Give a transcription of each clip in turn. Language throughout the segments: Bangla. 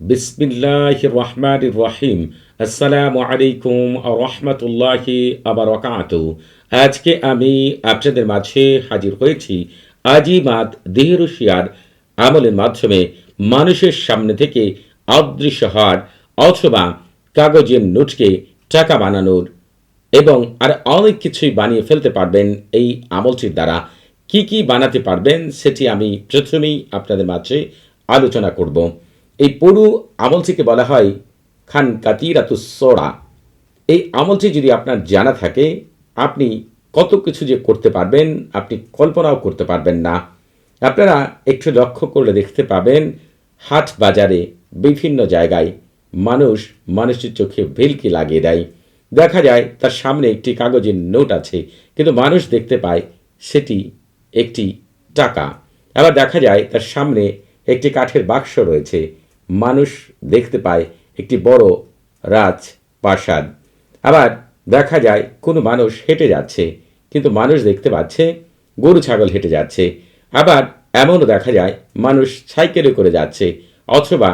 বিসমিল্লাহ রহমান রহিম আসসালামু আলাইকুম রহমতুল্লাহি আবরকাত আজকে আমি আপনাদের মাঝে হাজির হয়েছি আজিমাত দেহরুশিয়ার আমলের মাধ্যমে মানুষের সামনে থেকে অদৃশ্য হওয়ার অথবা কাগজের নোটকে টাকা বানানোর এবং আর অনেক কিছুই বানিয়ে ফেলতে পারবেন এই আমলটির দ্বারা। কি কি বানাতে পারবেন সেটি আমি প্রথমেই আপনাদের মাঝে আলোচনা করব। এই পুরো আমলটিকে বলা হয় খান কাতিরাতুসোড়া এই আমলটি যদি আপনার জানা থাকে, আপনি কত কিছু যে করতে পারবেন, আপনি কল্পনাও করতে পারবেন না। আপনারা একটু লক্ষ্য করলে দেখতে পাবেন, হাট বাজারে বিভিন্ন জায়গায় মানুষ মানুষের চোখে ভেলকি লাগিয়ে দেয়। দেখা যায় তার সামনে একটি কাগজের নোট আছে, কিন্তু মানুষ দেখতে পায় সেটি একটি টাকা। আবার দেখা যায় তার সামনে একটি কাঠের বাক্স রয়েছে মানুষ দেখতে পায় একটি বড় রাজ প্রাসাদ। আবার দেখা যায় কোনো মানুষ হেঁটে যাচ্ছে, কিন্তু মানুষ দেখতে পাচ্ছে গরু ছাগল হেঁটে যাচ্ছে। আবার এমনও দেখা যায় মানুষ সাইকেলে করে যাচ্ছে, অথবা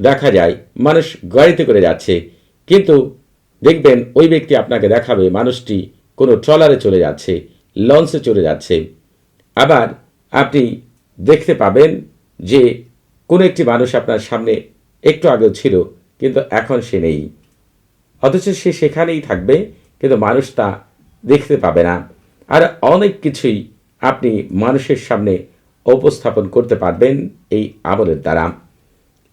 দেখা যায় মানুষ গাড়িতে করে যাচ্ছে। কিন্তু দেখবেন ওই ব্যক্তি আপনাকে দেখাবে মানুষটি কোনো ট্রলারে চলে যাচ্ছে, লঞ্চে চলে যাচ্ছে। আবার আপনি দেখতে পাবেন যে কোনো একটি মানুষ আপনার সামনে একটু আগেও ছিল, কিন্তু এখন সে নেই। অথচ সে সেখানেই থাকবে, কিন্তু মানুষ তা দেখতে পাবে না। আর অনেক কিছুই আপনি মানুষের সামনে উপস্থাপন করতে পারবেন এই আমলের দ্বারা।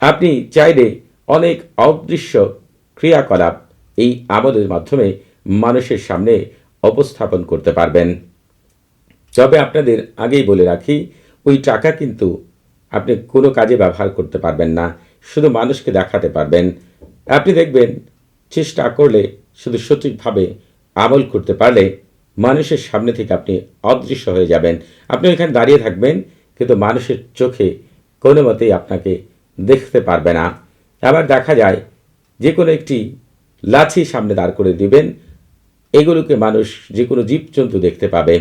আপনি চাইলে অনেক অদৃশ্য ক্রিয়াকলাপ এই আমলের মাধ্যমে মানুষের সামনে উপস্থাপন করতে পারবেন। তবে আপনাদের আগেই বলে রাখি, ওই টাকা কিন্তু আপনি কোনো কাজে ব্যবহার করতে পারবেন না, শুধু মানুষকে দেখাতে পারবেন। আপনি দেখবেন, চেষ্টা করলে শুধু সঠিকভাবে আমল করতে পারলে মানুষের সামনে থেকে আপনি অদৃশ্য হয়ে যাবেন। আপনি ওইখানে দাঁড়িয়ে থাকবেন, কিন্তু মানুষের চোখে কোনো মতেই আপনাকে দেখতে পারবে না। আবার দেখা যায়, যে কোনো একটি লাঠি সামনে দাঁড় করে দিবেন, এগুলোকে মানুষ যে কোনো জীবজন্তু দেখতে পাবে।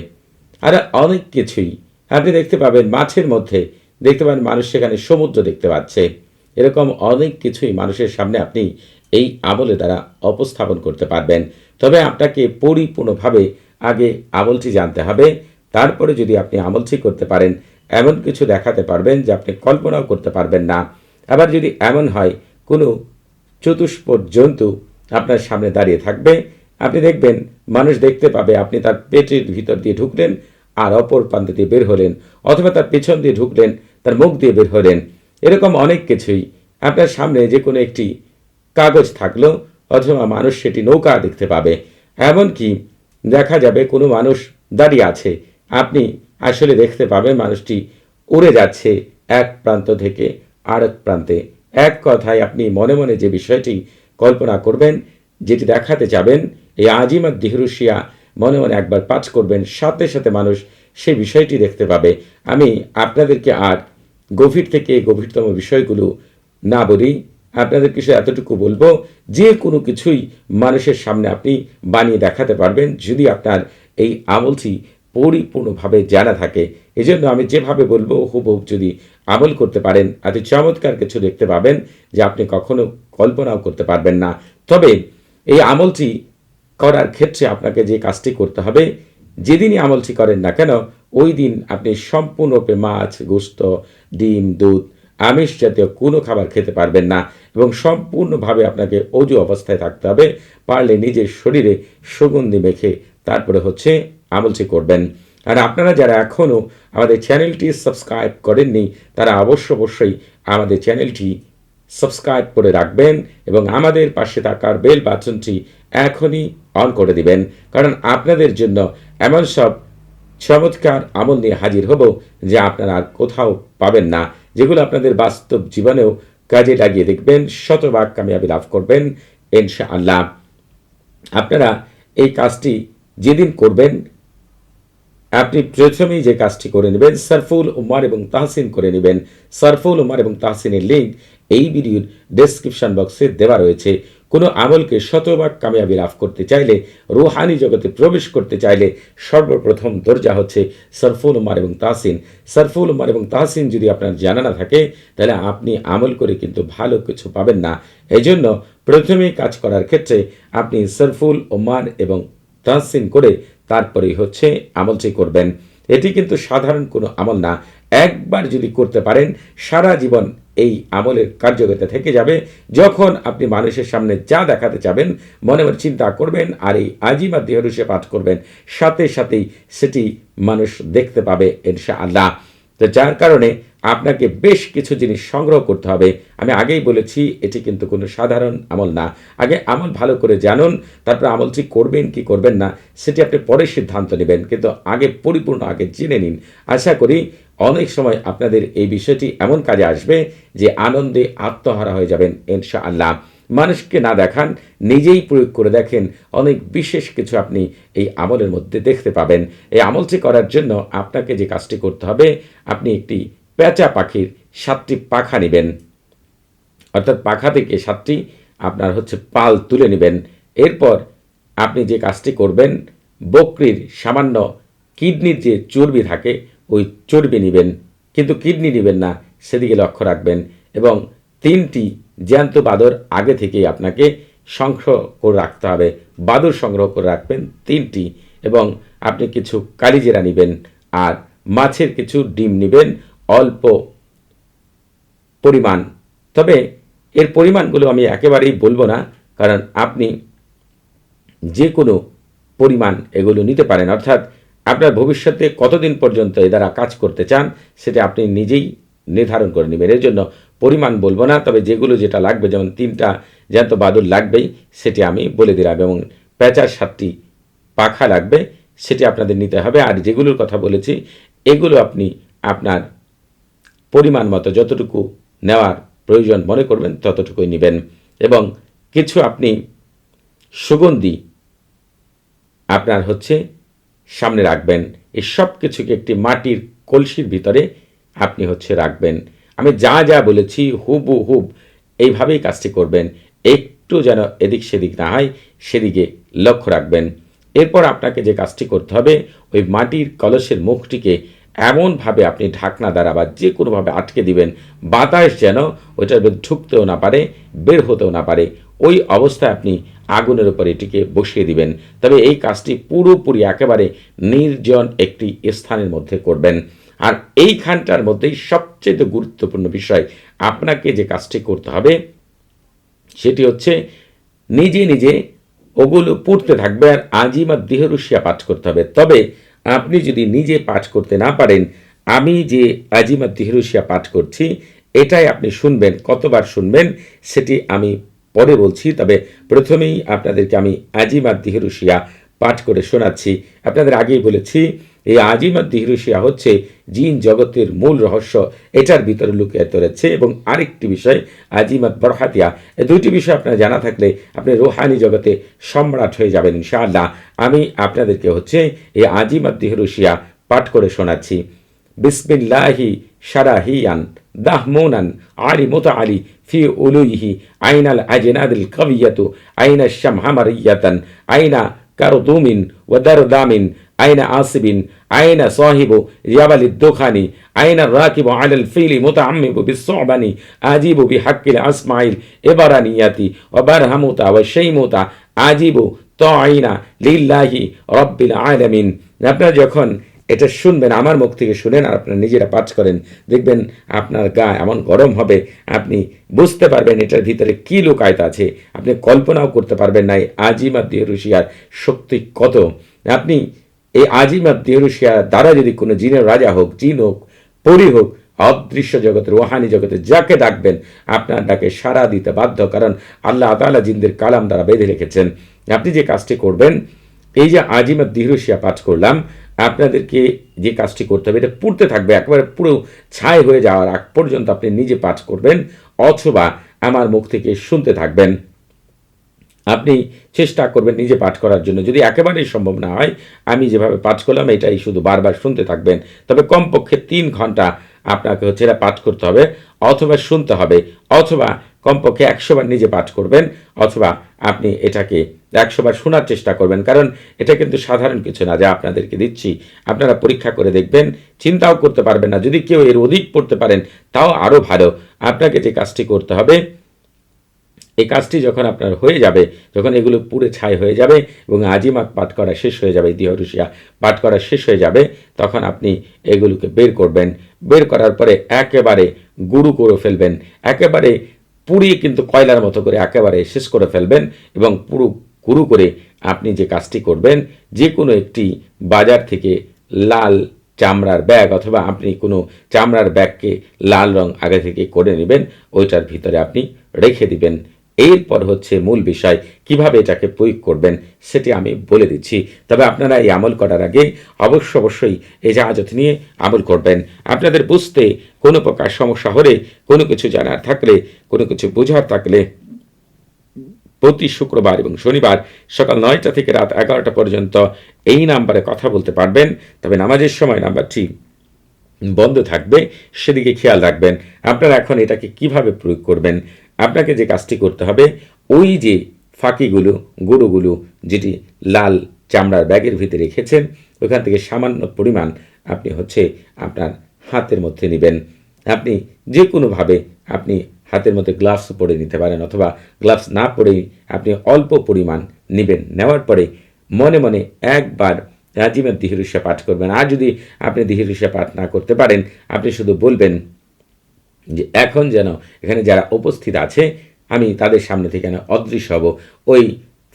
আর অনেক কিছুই আপনি দেখতে পাবেন মাছের মধ্যে দেখতে পাবেন মানুষ সেখানে সমুদ্র দেখতে পাচ্ছে। এরকম অনেক কিছুই মানুষের সামনে আপনি এই আমলে দ্বারা উপস্থাপন করতে পারবেন। তবে আপনাকে পরিপূর্ণভাবে আগে আমলটি জানতে হবে। তারপরে যদি আপনি আমলটি করতে পারেন, এমন কিছু দেখাতে পারবেন যে আপনি কল্পনাও করতে পারবেন না। আবার যদি এমন হয়, কোনো চতুষ্পদ জন্তু আপনার সামনে দাঁড়িয়ে থাকবে। আপনি দেখবেন মানুষ দেখতে পাবে আপনি তার পেটের ভিতর দিয়ে ঢুকলেন আর অপর প্রান্ত দিয়ে বের হলেন অথবা তার পেছন দিয়ে ঢুকলেন তার মুখ দিয়ে বের হলেন। এরকম অনেক কিছুই আপনার সামনে যে কোনো একটি কাগজ থাকল, অথবা মানুষ সেটি নৌকা দেখতে পাবে। এমনকি দেখা যাবে কোনো মানুষ দাঁড়িয়ে আছে। আপনি আসলে দেখতে পাবেন মানুষটি উড়ে যাচ্ছে এক প্রান্ত থেকে আরেক প্রান্তে। এক কথায় আপনি মনে মনে যে বিষয়টি কল্পনা করবেন, যেটি দেখাতে যাবেন, এই আজিমাত দিহরুশিয়া মনে মনে একবার পাঠ করবেন, সাথে সাথে মানুষ সেই বিষয়টি দেখতে পাবে। আমি আপনাদেরকে আর গভীর থেকে গভীরতম বিষয়গুলো না বলি, আপনাদেরকে শুধু এতটুকু বলব, যে কোনো কিছুই মানুষের সামনে আপনি বানিয়ে দেখাতে পারবেন যদি আপনার এই আমলটি পরিপূর্ণভাবে জানা থাকে। এজন্য আমি যেভাবে বলব হুবহুব যদি আমল করতে পারেন এত চমৎকার কিছু দেখতে পাবেন যে আপনি কখনো কল্পনাও করতে পারবেন না। তবে এই আমলটি করার ক্ষেত্রে আপনাকে যে কাজটি করতে হবে, যেদিনই আমলটি করেন না কেন ওই দিন আপনি সম্পূর্ণরূপে মাছ, গোস্ত, ডিম, দুধ, আমিষ জাতীয় কোনো খাবার খেতে পারবেন না এবং সম্পূর্ণভাবে আপনাকে অজু অবস্থায় থাকতে হবে। পারলে নিজের শরীরে সুগন্ধি মেখে তারপরে হচ্ছে আমলটি করবেন। আর আপনারা যারা এখনও আমাদের চ্যানেলটি সাবস্ক্রাইব করেননি, তারা অবশ্য অবশ্যই আমাদের চ্যানেলটি সাবস্ক্রাইব করে রাখবেন এবং আমাদের পাশে থাকার বেল বাটনটি এখনই অন করে দিবেন। কারণ আপনাদের জন্য এমন সব চমৎকার আমল নিয়ে হাজির হব যে আপনারা আর কোথাও পাবেন না। যেগুলো আপনাদের বাস্তব জীবনেও কাজে লাগিয়ে দেখবেন, শতভাগ কামিয়াবি লাভ করবেন ইনশা আল্লাহ আপনারা এই কাজটি যেদিন করবেন, আপনি প্রথমেই যে কাজটি করে নেবেন, সারফুল উমার এবং তাহসিন করে নেবেন। সারফুল উমার এবং তাহসিনের লিঙ্ক এই ভিডিওর ডেসক্রিপশন বক্সে দেওয়া রয়েছে। কোনো আমলকে শতভাগ কামিয়াবি লাভ করতে চাইলে, রুহানি জগতে প্রবেশ করতে চাইলে সর্বপ্রথম দরজা হচ্ছে সরফুল উমার এবং তাহসিন। সরফুল উমার এবং তাহসিন যদি আপনার জানা না থাকে, তাহলে আপনি আমল করে কিন্তু ভালো কিছু পাবেন না। এই জন্য প্রথমেই কাজ করার ক্ষেত্রে আপনি সরফুল ওমান এবং তাহসিন করে তারপরেই হচ্ছে আমলটি করবেন। এটি কিন্তু সাধারণ কোনো আমল না। একবার যদি করতে পারেন, সারা জীবন এই আমলের কার্যকতা থেকে যাবে। যখন আপনি মানুষের সামনে যা দেখাতে চাবেন, মনে মনে চিন্তা করবেন আর এই আজিমা দেহরুষে পাঠ করবেন, সাথে সাথেই সেটি মানুষ দেখতে পাবে ইনশা আল্লাহ তো যার কারণে আপনাকে বেশ কিছু জিনিস সংগ্রহ করতে হবে। আমি আগেই বলেছি, এটি কিন্তু কোনো সাধারণ আমল না। আগে আমল ভালো করে জানুন, তারপর আমলটি করবেন কি করবেন না, সেটি আপনি পরে সিদ্ধান্ত নেবেন। কিন্তু আগে পরিপূর্ণ, আগে জেনে নিন। আশা করি অনেক সময় আপনাদের এই বিষয়টি এমন কাজে আসবে যে আনন্দে আত্মহারা হয়ে যাবেন ইনশা আল্লাহ মানুষকে না দেখান, নিজেই প্রয়োগ করে দেখেন। অনেক বিশেষ কিছু আপনি এই আমলের মধ্যে দেখতে পাবেন। এই আমলটি করার জন্য আপনাকে যে কাজটি করতে হবে, আপনি একটি পেঁচা পাখির সাতটি পাখা নেবেন। অর্থাৎ পাখা থেকে সাতটি আপনার হচ্ছে পাল তুলে নেবেন। এরপর আপনি যে কাজটি করবেন, বকরির সামান্য কিডনির যে চর্বি থাকে ওই চর্বি নেবেন, কিন্তু কিডনি নেবেন না, সেদিকে লক্ষ্য রাখবেন এবং তিনটি জ্যান্ত বাদর আগে থেকেই আপনাকে সংগ্রহ করে রাখতে হবে। বাদর সংগ্রহ করে রাখবেন তিনটি এবং আপনি কিছু কালিজেরা নেবেন আর মাছের কিছু ডিম নেবেন অল্প পরিমাণ। তবে এর পরিমাণগুলো আমি একেবারেই বলব না, কারণ আপনি যে কোনো পরিমাণ এগুলো নিতে পারেন। অর্থাৎ আপনার ভবিষ্যতে কতদিন পর্যন্ত এ দ্বারা কাজ করতে চান, সেটা আপনি নিজেই নির্ধারণ করে নেবেন। এর জন্য পরিমাণ বলব না, তবে যেগুলো যেটা লাগবে, যেমন তিনটা জ্যান্ত বাদুর লাগবেই, সেটি আমি বলে দিলাম এবং প্যাঁচার সাতটি পাখা লাগবে, সেটি আপনাদের নিতে হবে। আর যেগুলোর কথা বলেছি, এগুলো আপনি আপনার পরিমাণ মতো যতটুকু নেওয়ার প্রয়োজন মনে করবেন, ততটুকুই নেবেন। এবং কিছু আপনি সুগন্ধি, আপনার হচ্ছে সামনে রাখবেন। এই সব কিছুকে একটি মাটির কলসির ভিতরে আপনি হচ্ছে রাখবেন। আমি যা যা বলেছি হুবু হুব এইভাবেই কাজটি করবেন। একটু যেন এদিক সেদিক না হয়, সেদিকে লক্ষ্য রাখবেন। এরপর আপনাকে যে কাজটি করতে হবে, ওই মাটির কলসের মুখটিকে এমনভাবে আপনি ঢাকনা দ্বারা বা যে কোনোভাবে আটকে দিবেন, বাতাস যেন ওইটার ঢুকতেও না পারে, বের হতেও না পারে। ওই অবস্থায় আপনি আগুনের উপর এটিকে বসিয়ে দিবেন। তবে এই কাজটি পুরোপুরি একেবারে নির্জন একটি স্থানের মধ্যে করবেন। আর এইখানটার মধ্যেই সবচেয়ে গুরুত্বপূর্ণ বিষয় আপনাকে যে কাজটি করতে হবে, সেটি হচ্ছে নিজে নিজে ওগুলো পড়তে থাকবে আর আজিমা দেহরুষিয়া পাঠ করতে হবে। তবে আপনি যদি নিজে পাঠ করতে না পারেন, আমি যে আজিমা দেহরুষিয়া পাঠ করছি, এটাই আপনি শুনবেন, কতবার শুনবেন, সেটি আমি পরে বলছি, তবে প্রথমেই আপনাদেরকে আমি আজিমা দিহরুশিয়া পাঠ করে শোনাচ্ছি। আপনাদের আগেই বলেছি, এই আজিমাত দিহরুশিয়া হচ্ছে জিন জগতের মূল রহস্য, এটার ভিতরে লুকিয়ে রয়েছে এবং আরেকটি বিষয়, আজিমাত বরহাতিয়া এই দুইটি বিষয় আপনার জানা থাকলে আপনি রোহানি জগতে সম্রাট হয়ে যাবেন ইনশাআল্লাহ। আমি আপনাদেরকে হচ্ছে এই আজিমাত দিহরুশিয়া পাঠ করে শোনাচ্ছি। বিসমিল্লাহি সারাহিয়ান। দাহমুনান আলি মোতা আলী ফি উলুইহি আইনাল আজনাদিল কবিয়াতু আইনা শামহামারিয়াতান আইনা কারদুমিন ওয়াদারদামিন أين عاصب أين صاحب جبل الدخان أين الراكب على الفيل متعمم بالصعبان أجيب بحق الأسماعيل إبرانية وبرهموت والشيموت أجيب طاعين لله رب العالمين আপনারা যখন এটা শুনবেন, আমার মুখ থেকে শুনেন আর আপনারা নিজেরা পাঠ করেন। দেখবেন আপনার গা এমন গরম হবে, আপনি বুঝতে পারবেন এটার ভিতরে কী লুকায়িত আছে। আপনি কল্পনাও করতে পারবেন না, এই দিয়ে রুশিয়ার শক্তি কত। আপনি এই আজিমা দেহরুশিয়া দ্বারা যদি কোনো জিনের রাজা হোক, জিন হোক, পরি হোক, অদৃশ্য জগতের, রোহানি জগতে যাকে ডাকবেন, আপনার ডাকে সারা দিতে বাধ্য। কারণ আল্লাহ তালা জিনদের কালাম দ্বারা বেঁধে রেখেছেন। আপনি যে কাজটি করবেন এই যে আজিমা দিহরুশিয়া পাঠ করলাম, আপনাদেরকে যে কাজটি করতে হবে, এটা পড়তে থাকবে, একেবারে পুরো ছাই হয়ে যাওয়ার আগ পর্যন্ত আপনি নিজে পাঠ করবেন, অথবা আমার মুখ থেকে শুনতে থাকবেন। আপনি চেষ্টা করবেন নিজে পাঠ করার জন্য। যদি একেবারেই সম্ভব না হয়, আমি যেভাবে পাঠ করলাম, এটাই শুধু বারবার শুনতে থাকবেন। তবে কমপক্ষে তিন ঘণ্টা আপনাকে হচ্ছে এটা পাঠ করতে হবে, অথবা শুনতে হবে, অথবা কমপক্ষে একশোবার নিজে পাঠ করবেন, অথবা আপনি এটাকে একশোবার শোনার চেষ্টা করবেন, কারণ এটা কিন্তু সাধারণ কিছু না যা আপনাদেরকে দিচ্ছি। আপনারা পরীক্ষা করে দেখবেন, চিন্তাও করতে পারবেন না। যদি কেউ এর অধিক পড়তে পারেন, তাও আরও ভালো। আপনাকে যে কাজটি করতে হবে, এই কাজটি যখন আপনার হয়ে যাবে, যখন এগুলো পুরে ছাই হয়ে যাবে এবং আজিমাত পাঠ করা শেষ হয়ে যাবে দিহরুশিয়া পাঠ করা শেষ হয়ে যাবে, তখন আপনি এগুলোকে বের করবেন। বের করার পরে একেবারে গুঁড়ো করে ফেলবেন। একেবারে পুড়িয়ে কিন্তু কয়লার মতো করে একেবারে শেষ করে ফেলবেন এবং পুরো গুঁড়ো করে আপনি যে কাজটি করবেন যে কোনো একটি বাজার থেকে লাল চামড়ার ব্যাগ অথবা আপনি কোনো চামড়ার ব্যাগকে লাল রং আগে থেকে করে নেবেন, ওইটার ভিতরে আপনি রেখে দিবেন। এরপর হচ্ছে মূল বিষয়, কীভাবে এটাকে প্রয়োগ করবেন সেটি আমি বলে দিচ্ছি। তবে আপনারা এই আমল করার আগে অবশ্য অবশ্যই এই জাহাজত নিয়ে আমল করবেন। আপনাদের বুঝতে কোনো প্রকার সমস্যা হলে, কোনো কিছু জানার থাকলে, কোনো কিছু বোঝার থাকলে প্রতি শুক্রবার এবং শনিবার সকাল নয়টা থেকে রাত এগারোটা পর্যন্ত এই নাম্বারে কথা বলতে পারবেন। তবে নামাজের সময় নাম্বারটি বন্ধ থাকবে। সেদিকে খেয়াল রাখবেন, আপনারা এখন এটাকে কীভাবে প্রয়োগ করবেন, আপনাকে যে কাজটি করতে হবে, ওই যে ফাঁকিগুলো, গুঁড়োগুলো যেটি লাল চামড়ার ব্যাগের ভিতরে রেখেছেন, ওখান থেকে সামান্য পরিমাণ আপনি হচ্ছে আপনার হাতের মধ্যে নেবেন। আপনি যে কোনোভাবে আপনি হাতের মধ্যে গ্লাভস পরে নিতে পারেন অথবা গ্লাভস না পরেই আপনি অল্প পরিমাণ নেবেন। নেওয়ার পরে মনে মনে একবার রাজিমের দিহিরুষা পাঠ করবেন। আর যদি আপনি দিহিরুষা পাঠ না করতে পারেন, আপনি শুধু বলবেন যে, এখন যেন এখানে যারা উপস্থিত আছে, আমি তাদের সামনে থেকে যেন অদৃশ্য হব। ওই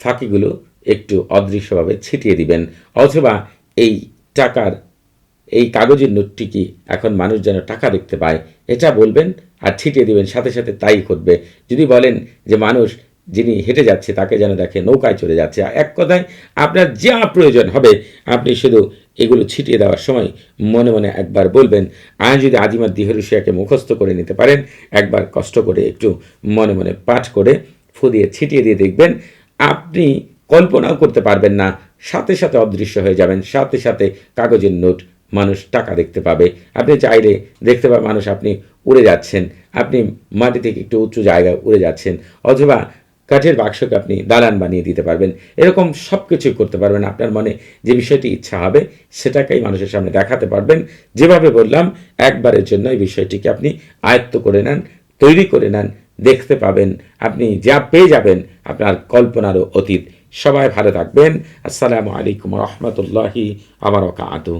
ফাঁকিগুলো একটু অদৃশ্যভাবে ছিটিয়ে দিবেন। অথবা এই টাকার, এই কাগজের নোটটি কি এখন মানুষ যেন টাকা দেখতে পায়, এটা বলবেন আর ছিটিয়ে দিবেন, সাথে সাথে তাই ঘটবে। যদি বলেন যে মানুষ যিনি হেঁটে যাচ্ছে, তাকে যেন দেখে নৌকায় চলে যাচ্ছে এক কথায় আপনার যা প্রয়োজন হবে, আপনি শুধু এগুলো ছিটিয়ে দেওয়ার সময় মনে মনে একবার বলবেন, আর যদি আজিমার দিহরুশিয়াকে মুখস্থ করে নিতে পারেন, একবার কষ্ট করে একটু মনে মনে পাঠ করে ফু দিয়ে ছিটিয়ে দিয়ে দেখবেন, আপনি কল্পনাও করতে পারবেন না, সাথে সাথে অদৃশ্য হয়ে যাবেন, সাথে সাথে কাগজের নোট মানুষ টাকা দেখতে পাবে। আপনি চাইলে দেখতে পাবে মানুষ আপনি উড়ে যাচ্ছেন। আপনি মাটি থেকে একটু উঁচু জায়গায় উড়ে যাচ্ছেন। অথবা কাঠের বাক্সকে আপনি দালান বানিয়ে দিতে পারবেন। এরকম সব কিছুই করতে পারবেন। আপনার মনে যে বিষয়টি ইচ্ছা হবে, সেটাকেই মানুষের সামনে দেখাতে পারবেন। যেভাবে বললাম, একবারের জন্য এই বিষয়টিকে আপনি আয়ত্ত করে নেন, তৈরি করে নেন, দেখতে পাবেন। আপনি যা পেয়ে যাবেন আপনার কল্পনারও অতীত। সবাই ভালো থাকবেন। আসসালামু আলাইকুম রহমতুল্লাহি আবার কাতু